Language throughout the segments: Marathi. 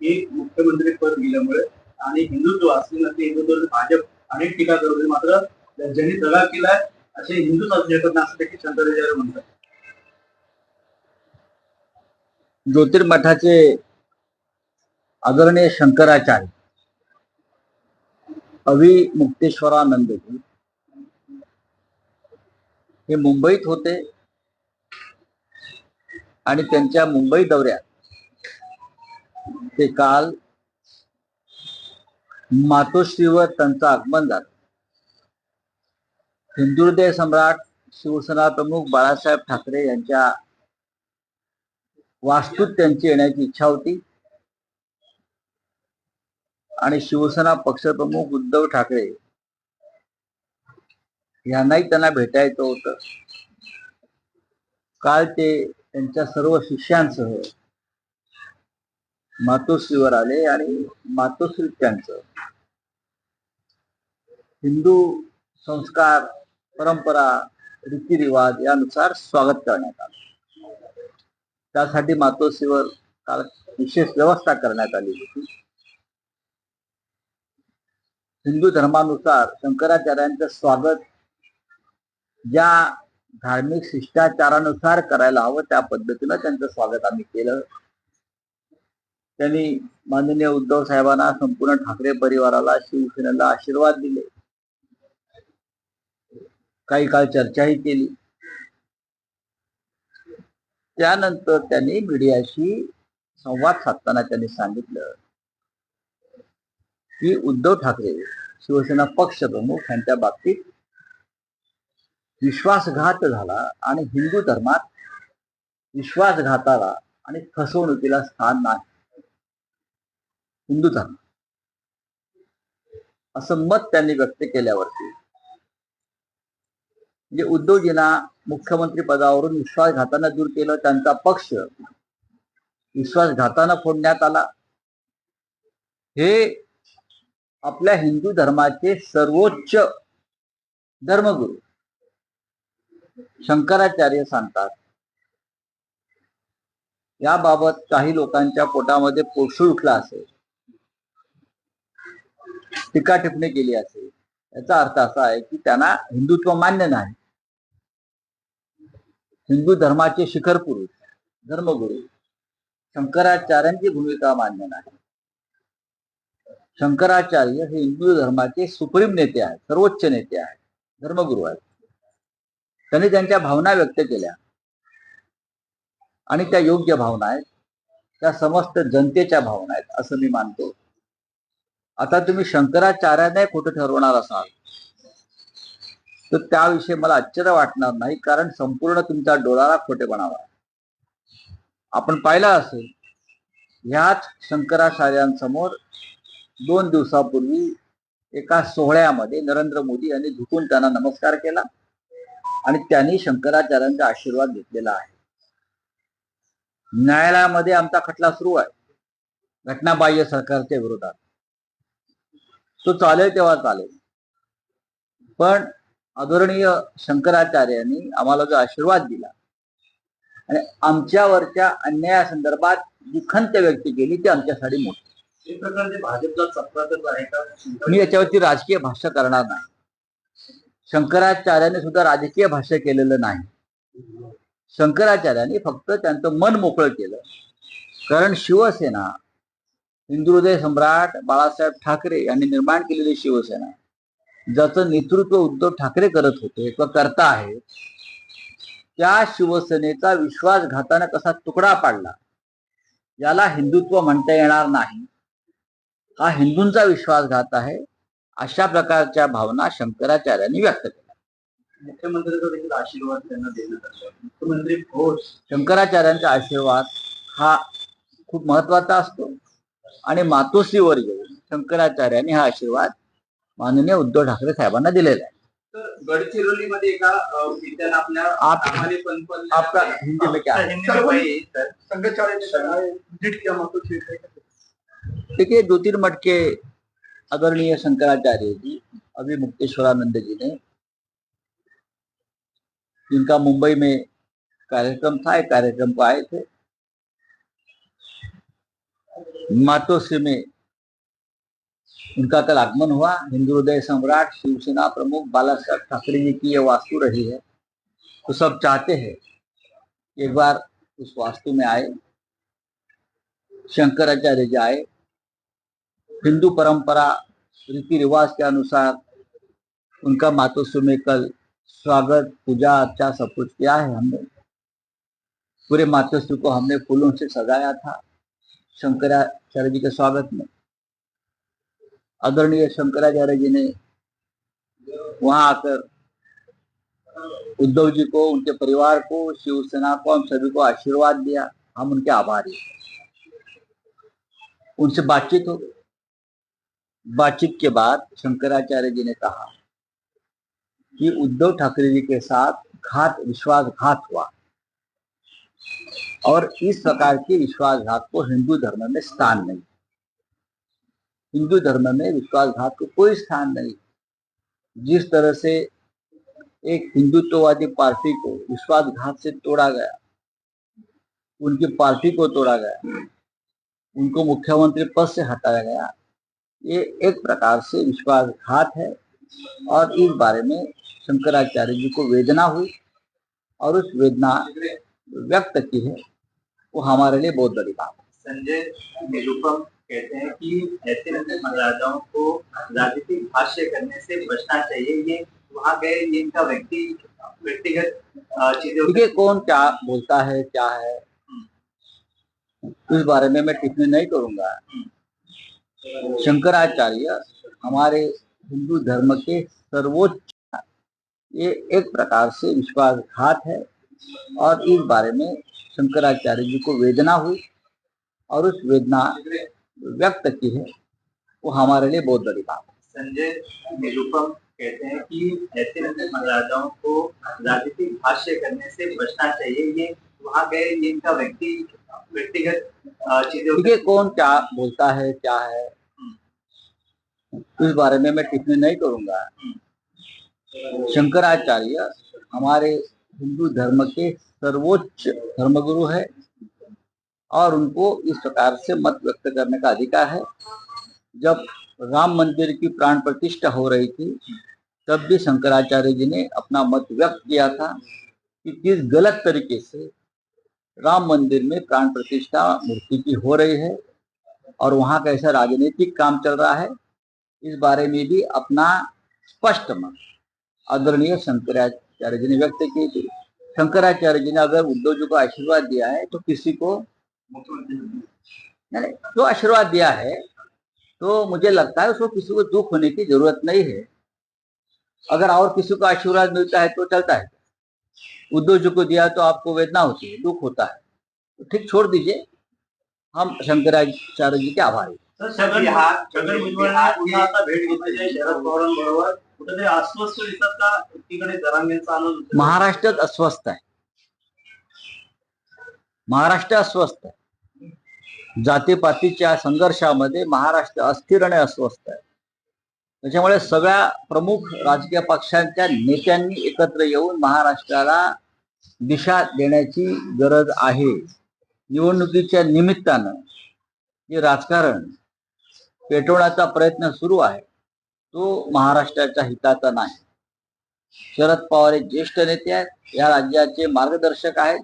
की मुख्यमंत्री पद गेल्यामुळे आणि हिंदुत्व असले ते हिंदुत्व भाजप अनेक टीका करत होते. मात्र ज्यांनी दगा केलाय असे हिंदू असू शकत नाही असं देखील शंकराचार्य म्हणतात. ज्योतिर्मठाचे आदरणीय शंकराचार्य अवि मुक्तेश्वरानंद हे मुंबईत होते आणि त्यांच्या मुंबई दौऱ्यात ते काल मातोश्रीवर त्यांचं आगमन झालं. हिंदुहृदय सम्राट शिवसेना प्रमुख बाळासाहेब ठाकरे यांच्या वास्तूत त्यांची येण्याची इच्छा होती. आणि शिवसेना पक्षप्रमुख उद्धव ठाकरे यांनाही त्यांना भेटायचं होतं. काल ते त्यांच्या सर्व शिष्यांसह मातोश्रीवर आले आणि मातोश्री त्यांचं हिंदू संस्कार परंपरा रीतिरिवाज यानुसार स्वागत करण्यात आलं. त्यासाठी मातोश्रीवर काल विशेष व्यवस्था करण्यात आली होती. हिंदू धर्मानुसार शंकराचार्यांचं स्वागत ज्या धार्मिक शिष्टाचारानुसार करायला हवं त्या पद्धतीनं त्यांचं स्वागत आम्ही केलं. त्यांनी माननीय उद्धव साहेबांना संपूर्ण ठाकरे परिवाराला शिवसेनेला आशीर्वाद दिले. काही काळ चर्चाही केली. त्यानंतर त्यांनी मीडियाशी संवाद साधताना त्यांनी सांगितलं की उद्धव ठाकरे शिवसेना पक्ष प्रमुख यांच्या बाबतीत विश्वासघात झाला आणि हिंदू धर्मात विश्वासघाताला आणि फसवणुकीला स्थान नाही. हिंदू धर्म असं मत त्यांनी व्यक्त केल्यावरती. म्हणजे उद्धवजींना मुख्यमंत्री पदावरून विश्वासघातांना दूर केलं त्यांचा पक्ष विश्वासघातानं फोडण्यात आला. हे आपल्या हिंदू धर्माचे सर्वोच्च धर्मगुरु शंकराचार्य सांगतात. याबाबत काही लोकांच्या पोटामध्ये पोळसूळ उठला असेल. टीका टिप्पणी केली असेल. याचा अर्थ असा आहे की त्यांना हिंदुत्व मान्य नाही. हिंदू धर्माचे शिखर पुरुष धर्मगुरु शंकराचार्यांची भूमिका मान्य नाही. शंकराचार्य हे हिंदू धर्माचे सुप्रीम नेते आहेत सर्वोच्च नेते आहेत धर्मगुरु आहेत. त्यांनी त्यांच्या भावना व्यक्त केल्या. आणि त्या योग्य भावना आहेत. त्या समस्त जनतेच्या भावना आहेत असं मी मानतो. आता तुम्ही शंकराचार्याने कुठं ठरवणार असाल? तर त्याविषयी मला आश्चर्य वाटणार नाही कारण संपूर्ण तुमचा डोळाला खोटेपणावा आपण पाहिलं असेल ह्याच शंकराचार्यांसमोर दोन दिवसापूर्वी एका सोहळ्यामध्ये नरेंद्र मोदी यांनी झुकून त्यांना नमस्कार केला आणि त्यांनी शंकराचार्यांचा आशीर्वाद घेतलेला आहे. न्यायालयामध्ये आमचा खटला सुरू आहे. घटनाबाह्य सरकारच्या विरोधात. तो चालेल तेव्हा चालेल. पण आदरणीय शंकराचार्यांनी आम्हाला जो आशीर्वाद दिला आणि आमच्यावरच्या अन्यायासंदर्भात जी खंत व्यक्त केली ती आमच्यासाठी मोठी. मी याच्यावरती राजकीय भाष्य करणार नाही. शंकराचार्याने सुद्धा राजकीय भाष्य केलेलं नाही. शंकराचार्यांनी फक्त त्यांचं मन मोकळं केलं. कारण शिवसेना हिंदू हृदय सम्राट बाळासाहेब ठाकरे यांनी निर्माण केलेली शिवसेना ज्याचं नेतृत्व उद्धव ठाकरे करत होते किंवा करता आहे त्या शिवसेनेचा विश्वासघाताने कसा तुकडा पाडला याला हिंदुत्व म्हणता येणार नाही. हा हिंदूंचा विश्वासघात आहे अशा प्रकारच्या भावना शंकराचार्यांनी व्यक्त केल्या. मुख्यमंत्र्यांचा देखील आशीर्वाद त्यांना देण्यात मुख्यमंत्री घोष शंकराचार्यांचा आशीर्वाद हा खूप महत्त्वाचा असतो. आणि मातोश्रीवर येऊन शंकराचार्यांनी हा आशीर्वाद माननीय उद्धव ठाकरे साहेबांना दिलेला आहे गडचिरोलीमध्ये एका अ, विद्याला आपल्या आप- आम्हाने पण पण आपका हिंदी में क्या? हिंदी में वही सर. शंकराचार्य ने कहा विजिट किया मातोश्री का. देखिए ज्योतिर्मठ के आदरणीय शंकराचार्य जी अभी मुक्तेश्वरानंद जी ने जिनका मुंबई में कार्यक्रम था एक कार्यक्रम को आए थे मातोश्री में उनका कल आगमन हुआ। हिंदू हृदय सम्राट, शिवसेना प्रमुख बाला साहब ठाकरे जी की यह वास्तु रही है। तो सब चाहते हैं एक बार उस वास्तु में आए, शंकराचार्य जी आए। हिंदू परंपरा, रीति रिवाज के अनुसार उनका मातोश्री में कल स्वागत, पूजा, अर्चा सब कुछ किया है हमने। पूरे मातोश्री को हमने फूलों से सजाया था। शंकराचार्य जी के स्वागत में आदरणीय शंकराचार्य जी ने वहाँ आकर उद्धव जी को, उनके परिवार को शिवसेना को, हम सभी को आशीर्वाद दिया। हम उनके आभारी उनसे बातचीत हो गई। बातचीत के बाद शंकराचार्य जी ने कहा कि उद्धव ठाकरे जी के साथ घात, विश्वासघात हुआ। और इस प्रकार के विश्वासघात को हिंदू धर्म में स्थान नहीं। हिंदू धर्म में विश्वासघात को कोई स्थान नहीं। जिस तरह से एक हिंदुत्ववादी पार्टी को विश्वासघात से तोड़ा गया, उनकी पार्टी को तोड़ा गया, उनको मुख्यमंत्री पद से हटाया गया, ये एक प्रकार से विश्वासघात है। और इस बारे में शंकराचार्य जी को वेदना हुई और उस वेदना व्यक्त की है। वो हमारे लिए बहुत बड़ी बात है। संजय निरुपम कहते हैं कि ऐसे राजाओं को राजनीतिक भाष्य करने से बचना चाहिए। ये वहाँ गए ये इनका व्यक्ति व्यक्तिगत चीज़ें देखिए कौन क्या बोलता है क्या है? इस बारे में मैं टिप्पणी नहीं करूँगा। शंकराचार्य हमारे हिंदू धर्म के सर्वोच्च ये एक प्रकार से विश्वासघात है और इस बारे में शंकराचार्य जी को वेदना हुई और उस वेदना व्यक्त की है वो हमारे लिए बहुत बड़ी बात है। संजय निरुपम कहते हैं कि ऐसे राजाओं को राजनीतिक भाष्य करने से बचना चाहिए ये वहाँ गए ये इनका व्यक्ति व्यक्तिगत चीज़ें कौन क्या बोलता है क्या है? इस बारे में मैं टिप्पणी नहीं करूँगा। शंकराचार्य हमारे हिंदू धर्म के सर्वोच्च धर्मगुरु है और उनको इस प्रकार से मत व्यक्त करने का अधिकार है। जब राम मंदिर की प्राण प्रतिष्ठा हो रही थी, तब भी शंकराचार्य जी ने अपना मत व्यक्त किया था कि किस गलत तरीके से राम मंदिर में प्राण प्रतिष्ठा मूर्ति की हो रही है और वहाँ कैसा राजनीतिक काम चल रहा है, इस बारे में भी अपना स्पष्ट मत आदरणीय शंकराचार्य जी ने व्यक्त की थी शंकराचार्य जी ने अगर उद्धव जी को आशीर्वाद दिया है तो किसी को नहीं जो आशीर्वाद दिया है तो मुझे लगता है उसको किसी को दुख होने की ज़रूरत नहीं है। अगर और किसी को आशीर्वाद मिलता है तो चलता है। उद्धव जी को दिया तो आपको वेदना होती है, दुख होता है। तो ठीक छोड़ दीजिए। हम शंकराचार्य जी के आभारी शरद कुठेतरी अस्वस्थ दिसतात का? एकीकडे जरांगेंचा आनंद महाराष्ट्रात अस्वस्थ आहे. महाराष्ट्र अस्वस्थ आहे. जातीपातीच्या संघर्षामध्ये महाराष्ट्र अस्थिर आणि अस्वस्थ आहे. त्याच्यामुळे सगळ्या प्रमुख राजकीय पक्षांच्या नेत्यांनी एकत्र येऊन महाराष्ट्राला दिशा देण्याची गरज आहे. निवडणुकीच्या निमित्तानं जे राजकारण पेटवण्याचा प्रयत्न सुरू आहे. तो महाराष्ट्राच्या हिताचा नाही. शरद पवार हे ज्येष्ठ नेते आहेत या राज्याचे मार्गदर्शक आहेत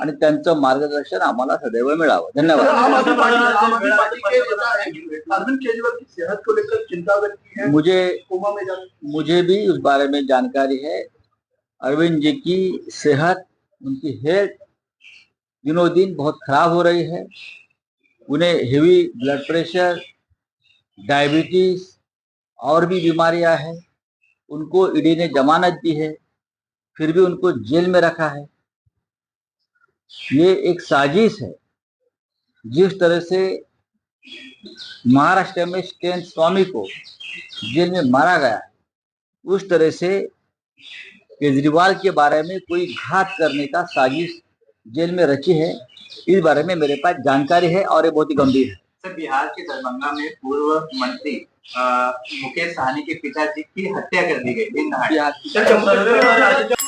आणि त्यांचं मार्गदर्शन आम्हाला सदैव मिळावं. धन्यवाद. मुझे मुझे भी उस बारे में जानकारी है। अरविंद जी की सेहत उनकी हेल्थ दिनों दिन बहुत खराब हो रही है। उन्हें हेवी ब्लड प्रेशर डायबिटीज और भी बीमारियाँ हैं, उनको ईडी ने जमानत दी है, फिर भी उनको जेल में रखा है। ये एक साजिश है, जिस तरह से महाराष्ट्र में स्टेन स्वामी को जेल में मारा गया, उस तरह से केजरीवाल के बारे में कोई घात करने का साजिश जेल में रची है, इस बारे में मेरे पास जानकारी है और ये बहुत ही गंभीर है। सर, बिहार के दरभंगा में पूर्व मंत्री मुकेश सहनी के पिताजी की हत्या कर दी गई सर,